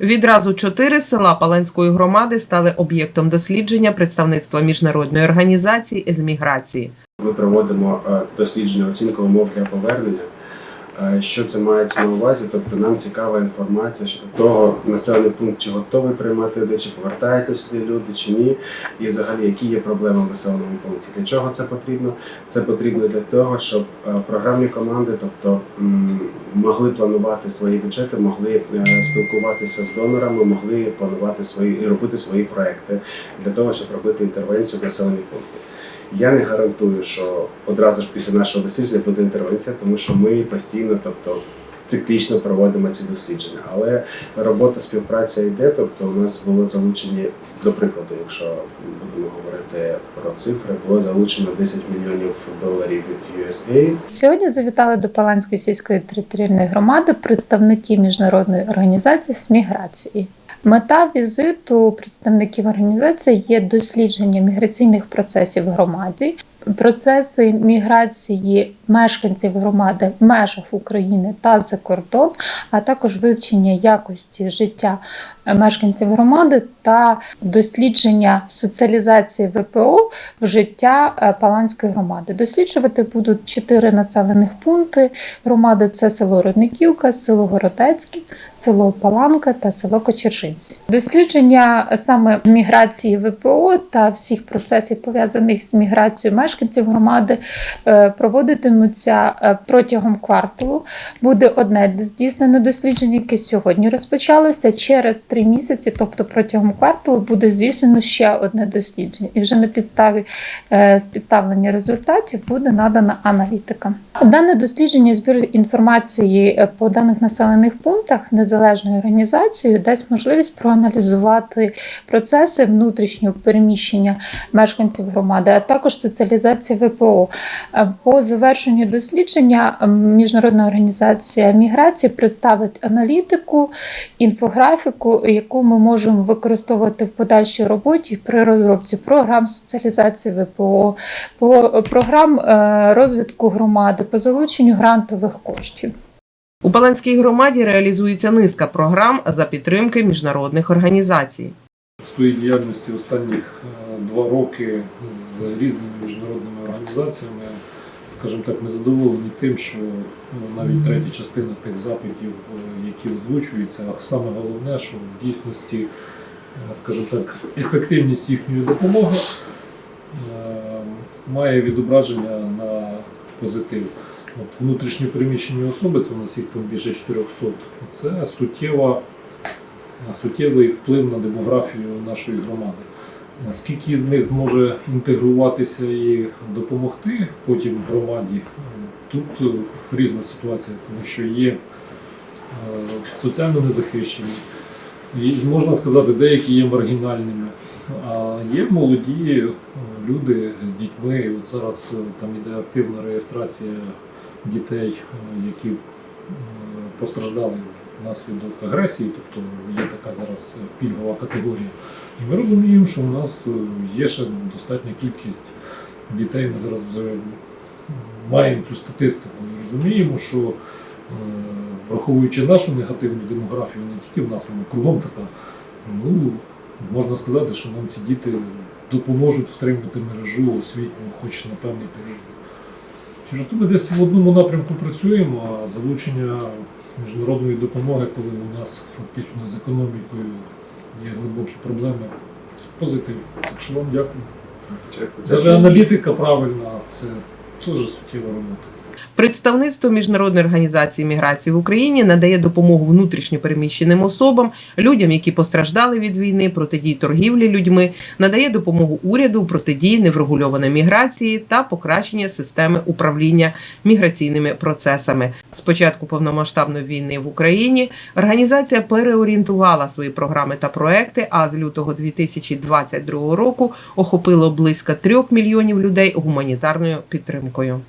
Відразу чотири села Паланської громади стали об'єктом дослідження представництва міжнародної організації з міграції. Ми проводимо е, дослідження оцінку умов для повернення. Е, Що це мається на увазі? Тобто нам цікава інформація щодо того, населений пункт чи готовий приймати людей, чи повертаються сюди люди, чи ні, і взагалі які є проблеми в населеному пункті. Для чого це потрібно? Це потрібно для того, щоб е, програмні команди, тобто могли планувати свої бюджети, могли е, спілкуватися з донорами, могли планувати свої і робити свої проекти для того, щоб робити інтервенцію в населені пункти. Я не гарантую, що одразу ж після нашого дослідження буде інтервенція, тому що ми постійно, тобто циклічно проводимо ці дослідження. Але робота співпраця йде. Тобто, у нас було залучені, до прикладу, якщо будемо говорити про цифри, було залучено 10 мільйонів доларів від USAID. Сьогодні завітали до Паланської сільської територіальної громади представники міжнародної організації з міграції. Мета візиту представників організації є дослідження міграційних процесів в громаді, процеси міграції мешканців громади в межах України та за кордон, а також вивчення якості життя мешканців громади та дослідження соціалізації ВПО в життя е, Паланської громади. Досліджувати будуть чотири населених пункти громади: це село Родниківка, село Городецьке, село Паланка та село Кочержинці. Дослідження саме міграції ВПО та всіх процесів пов'язаних з міграцією мешканців громади е, проводитимуться е, протягом кварталу. Буде одне здійснене дослідження, яке сьогодні розпочалося. Через три місяці, тобто протягом кварталу, буде здійснено ще одне дослідження, і вже на підставі е, спідставлення результатів буде надана аналітика. Дане дослідження збір інформації е, по даних населених пунктах незалежною організацією дасть можливість проаналізувати процеси внутрішнього переміщення мешканців громади, а також соціалізації ВПО. Е, По завершенню дослідження міжнародна організація міграції представить аналітику, інфографіку, яку ми можемо використовувати в подальшій роботі при розробці програм соціалізації ВПО, по програм е, розвитку громади, по залученню грантових коштів. У Паланській громаді реалізується низка програм за підтримки міжнародних організацій. В своїй діяльності останніх е, два роки з різними міжнародними організаціями, скажімо так, ми задоволені тим, що ну, навіть третя частина тих запитів, е, які озвучуються, а саме головне, що в дійсності, е, скажімо так, ефективність їхньої допомоги е, має відображення на позитив. От внутрішньо переміщені особи, це у нас їх там більше 400, це суттєва суттєвий вплив на демографію нашої громади. Скільки з них зможе інтегруватися і допомогти потім громаді, тут е, різна ситуація, тому що є е, соціально незахищені, і можна сказати, деякі є маргінальними, а є молоді е, люди з дітьми. От зараз там іде активна реєстрація дітей, які постраждали внаслідок агресії, тобто є така зараз пільгова категорія. І ми розуміємо, що у нас е, є ще достатня кількість дітей. Ми зараз вже маємо цю статистику і розуміємо, що е, враховуючи нашу негативну демографію, не тільки в нас, вона кругом така, ну можна сказати, що нам ці діти допоможуть втримати мережу освітню, хоч на певний період. Через то ми десь в одному напрямку працюємо, а залучення міжнародної допомоги, коли у нас фактично з економікою є глибокі проблеми, це позитив. Так що вам дякую. Навіть аналітика правильна, це теж суттєва робота. Представництво міжнародної організації міграції в Україні надає допомогу внутрішньо переміщеним особам, людям, які постраждали від війни, протидії торгівлі людьми, надає допомогу уряду протидії неврегульованої міграції та покращення системи управління міграційними процесами. З початку повномасштабної війни в Україні організація переорієнтувала свої програми та проекти. А з лютого 2022 року охопило близько трьох мільйонів людей гуманітарною підтримкою.